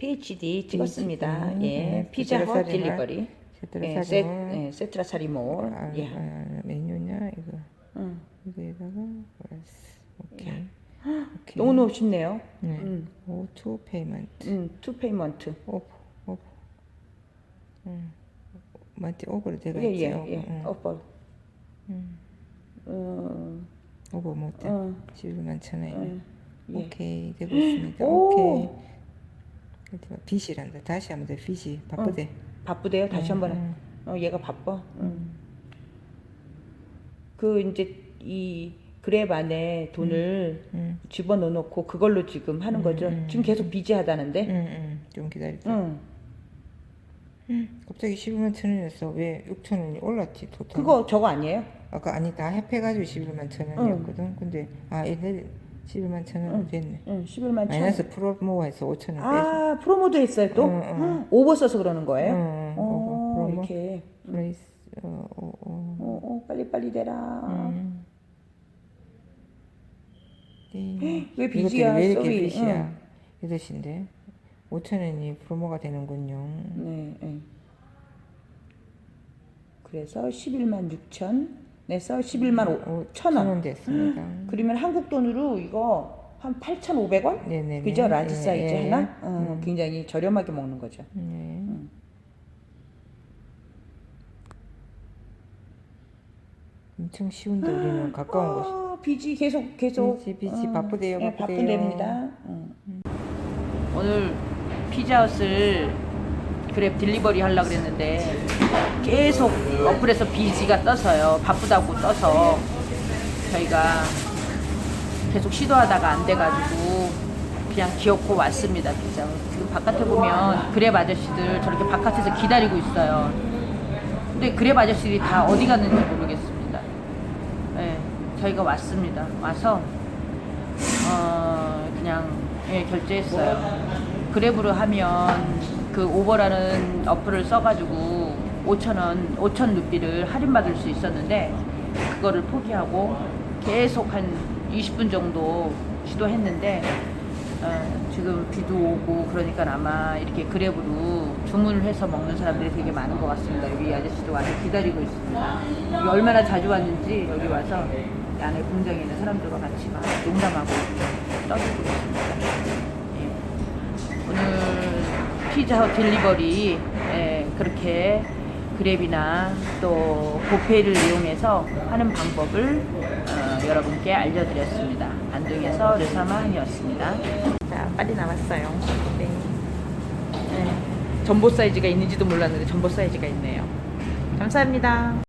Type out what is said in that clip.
PhD 찍었습니다. PhD. 예, 네, 피자 헛 딜리버리. 세트라 예, 세, 예, 세트라 사리몰. 아, 예. 아, 메뉴냐 이거 음. 이거에다가 플러스 오케이 오케이 너무 너무 쉽네요. 네. 음, 오 투 페이먼트 음, 투 페이먼트. 오브 오브 음 맞지 오버로 되가 예, 있지 예, 오버 예. 응. 오버. 음. 음, 오버 못돼 어, 11만 천 원. 음, 예. 오케이 되고 있습니다. 오. 오케이. 빚이란다. 다시 한번 더 빚이 바쁘대. 바쁘대요. 다시 한번. 음, 어, 얘가 바빠. 음. 음. 그 이제 이 그랩 안에 돈을 음, 집어넣어 놓고 그걸로 지금 하는 거죠. 음, 지금 계속 비지하다는데. 음, 음. 좀 기다리자. 응. 음, 갑자기 11만 천 원이었어. 왜 6천 원이 올랐지? 토탈. 그거 저거 아니에요? 아까 아니 다 합해가지고 11만 천 원이었거든. 근데 아 얘네 11만 천원 응. 됐네. 응, 11만 천. 마이너스 프로모에서 5천 원 빼서. 아, 프로모도 했어요 또? 응, 응. 오버 써서 그러는 거예요? 응, 응. 어, 오버, 프로모. 이렇게. 플레이스 어, 어, 어. 어, 어, 빨리빨리 되라. 음. 네. 왜 이것들이 빚이야, 왜 이렇게 쏘리? 빚이야? 이것인데 5천 원이 프로모가 되는군요. 네, 네. 그래서 11만 6천 내서 11만 5천 원. 원 됐습니다. 그러면 한국 돈으로 이거 한 8,500원? 네네네. 그죠? 라지 예, 사이즈 예. 하나? 어, 굉장히 저렴하게 먹는 거죠. 네. 엄청 쉬운데 우리는 가까운 곳이. 아, 비지 계속 계속 비지, 비지. 바쁘대요, 예, 바쁘대요. 바쁜데입니다. 오늘 피자헛을 그랩 딜리버리 하려고 그랬는데 계속 어플에서 비지가 떠서요. 바쁘다고 떠서 저희가 계속 시도하다가 안 돼가지고 그냥 기어코 왔습니다. 피자. 지금 바깥에 보면 그랩 아저씨들 저렇게 바깥에서 기다리고 있어요. 근데 그랩 아저씨들이 다 어디 갔는지 모르겠습니다. 네, 저희가 왔습니다. 와서 어, 그냥 예, 결제했어요. 그랩으로 하면 그 오버라는 어플을 써가지고 5,000원, 5,000 루피를 할인받을 수 있었는데 그거를 포기하고 계속 한 20분 정도 시도했는데 어, 지금 비도 오고 그러니까 아마 이렇게 그랩으로 주문을 해서 먹는 사람들이 되게 많은 것 같습니다. 여기 아저씨도 와서 기다리고 있습니다. 얼마나 자주 왔는지 여기 와서 이 안에 공장에 있는 사람들과 같이 막 농담하고 떠들고 있습니다. 예. 오늘 피자헛 딜리버리 예, 그렇게 그랩이나 또 고페이를 이용해서 하는 방법을 어, 여러분께 알려드렸습니다. 안동에서 르사마이었습니다. 자, 빨리 나왔어요. 네. 네. 전보 사이즈가 있는지도 몰랐는데 전보 사이즈가 있네요. 감사합니다.